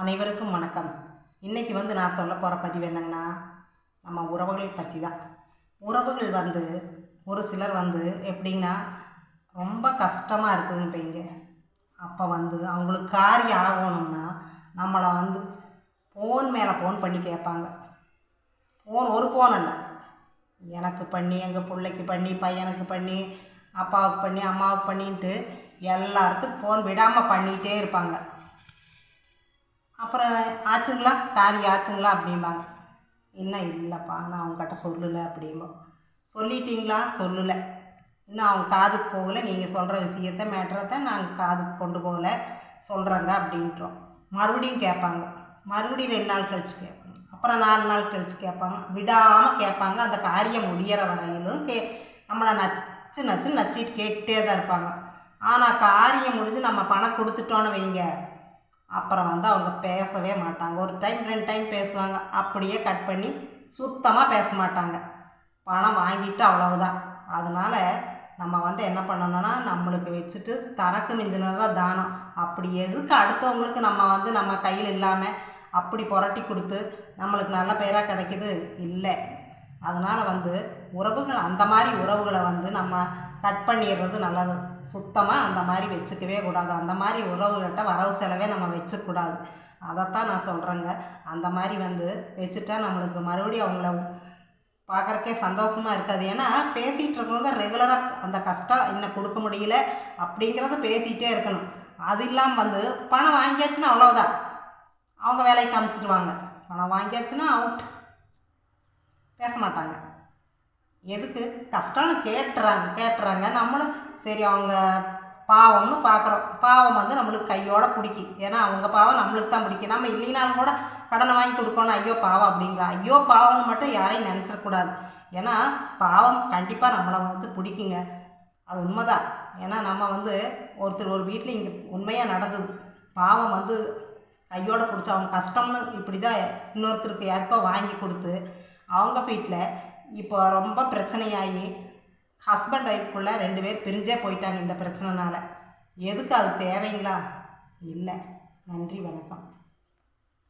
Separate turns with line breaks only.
அனைவருக்கும் வணக்கம். இன்றைக்கி வந்து நான் சொல்ல போகிற பதிவு என்னங்கன்னா நம்ம உறவுகள் பற்றி தான் உறவுகள் வந்து ஒரு சிலர் வந்து எப்படின்னா ரொம்ப கஷ்டமாக இருக்குதுன்றீங்க அப்போ வந்து அவங்களுக்கு காரியம் ஆகணும்னா நம்மளை வந்து ஃபோன் மேலே ஃபோன் பண்ணி கேட்பாங்க. ஃபோன் ஒரு ஃபோன் இல்லை எனக்கு பண்ணி எங்கள் பிள்ளைக்கு பண்ணி பையனுக்கு பண்ணி அப்பாவுக்கு பண்ணி அம்மாவுக்கு பண்ணின்ட்டு எல்லாத்துக்கும் ஃபோன் விடாமல் பண்ணிகிட்டே இருப்பாங்க. அப்புறம் ஆச்சுங்களா? காரியம் ஆச்சுங்களா? அப்படிம்பாங்க. இன்னும் இல்லைப்பா நான் அவங்ககிட்ட சொல்லலை அப்படிம்போம் சொல்லிட்டீங்களா? சொல்லலை. இன்னும் அவங்க காதுக்கு போகலை. நீங்கள் சொல்கிற விஷயத்த தான் நாங்கள் காதுக்கு கொண்டு போகலை. சொல்கிறாங்க அப்படின்றோம் மறுபடியும் கேட்பாங்க. மறுபடியும் ரெண்டு நாள் கழிச்சு கேட்பாங்க. அப்புறம் நாலு நாள் கழிச்சு கேட்பாங்க. விடாமல் கேட்பாங்க. அந்த காரியம் முடிகிற வரையிலும் கே நம்மளை நச்சு நச்சு நச்சிட்டு கேட்டுட்டே தான் இருப்பாங்க. ஆனால் காரியம் முடிஞ்சு நம்ம பணம் கொடுத்துட்டோன்னு வைங்க. அப்புறம் வந்து அவங்க பேசவே மாட்டாங்க. ஒரு டைம் ரெண்டு டைம் பேசுவாங்க. அப்படியே கட் பண்ணி சுத்தமாக பேச மாட்டாங்க. பணம் வாங்கிட்டு அவ்வளவுதான். அதனால் நம்ம வந்து என்ன பண்ணணும்னா நம்மளுக்கு வச்சுட்டு தனக்கு மிஞ்சினது தான் தானம். அப்படி எதுக்கு அடுத்தவங்களுக்கு நம்ம வந்து நம்ம கையில் இல்லாமல் அப்படி புரட்டி கொடுத்து நம்மளுக்கு நல்ல பேராக கிடைக்கிது? இல்லை. அதனால் வந்து உறவுகள் அந்த மாதிரி உறவுகளை வந்து நம்ம கட் பண்ணிடுறது நல்லது. சுத்தமாக அந்த மாதிரி வச்சுக்கவே கூடாது. அந்த மாதிரி உறவுகிட்ட வரவு செலவே நம்ம வச்சுக்கூடாது. அதைத்தான் நான் சொல்கிறேங்க அந்த மாதிரி வந்து வச்சுட்டா நம்மளுக்கு மறுபடியும் அவங்கள பார்க்குறக்கே சந்தோஷமாக இருக்காது. ஏன்னா பேசிகிட்டு இருக்கவங்க ரெகுலராக அந்த கஷ்டம் இன்னும் கொடுக்க முடியல அப்படிங்கிறது பேசிகிட்டே இருக்கணும். அது இல்லாமல் வந்து பணம் வாங்கியாச்சுன்னா அவ்வளோதான் அவங்க வேலைக்கு காமிச்சிடுவாங்க பணம் வாங்கியாச்சுன்னா அவுட் பேச மாட்டாங்க. எதுக்கு? கஷ்டம்னு கேட்டுறாங்க கேட்டுறாங்க. நம்மளும் சரி அவங்க பாவம்னு பார்க்குறோம் பாவம் வந்து நம்மளுக்கு கையோட பிடிக்கி ஏன்னா அவங்க பாவம் நம்மளுக்கு தான் பிடிக்கும். நம்ம இல்லைனாலும் கூட கடனை வாங்கி கொடுக்கணும். ஐயோ பாவம் அப்படிங்களா ஐயோ பாவம்னு மட்டும் யாரையும் நினச்சிடக்கூடாது ஏன்னா பாவம் கண்டிப்பாக நம்மளை வந்து பிடிக்குங்க. அது உண்மைதான். ஏன்னா நம்ம வந்து ஒருத்தர் ஒரு வீட்டில் இங்கே உண்மையாக நடந்தது. பாவம் வந்து கையோட பிடிச்சி அவங்க கஷ்டம்னு இப்படி தான் இன்னொருத்தருக்கு யாருக்கோ வாங்கி கொடுத்து அவங்க வீட்டில் இப்போ ரொம்ப பிரச்சனையாகி ஹஸ்பண்ட் ஒய்ஃப்குள்ளே ரெண்டு பேர் பிரிஞ்சே போயிட்டாங்க இந்த பிரச்சனைனால. எதுக்கு அது தேவைங்களா? இல்லை. நன்றி வணக்கம்.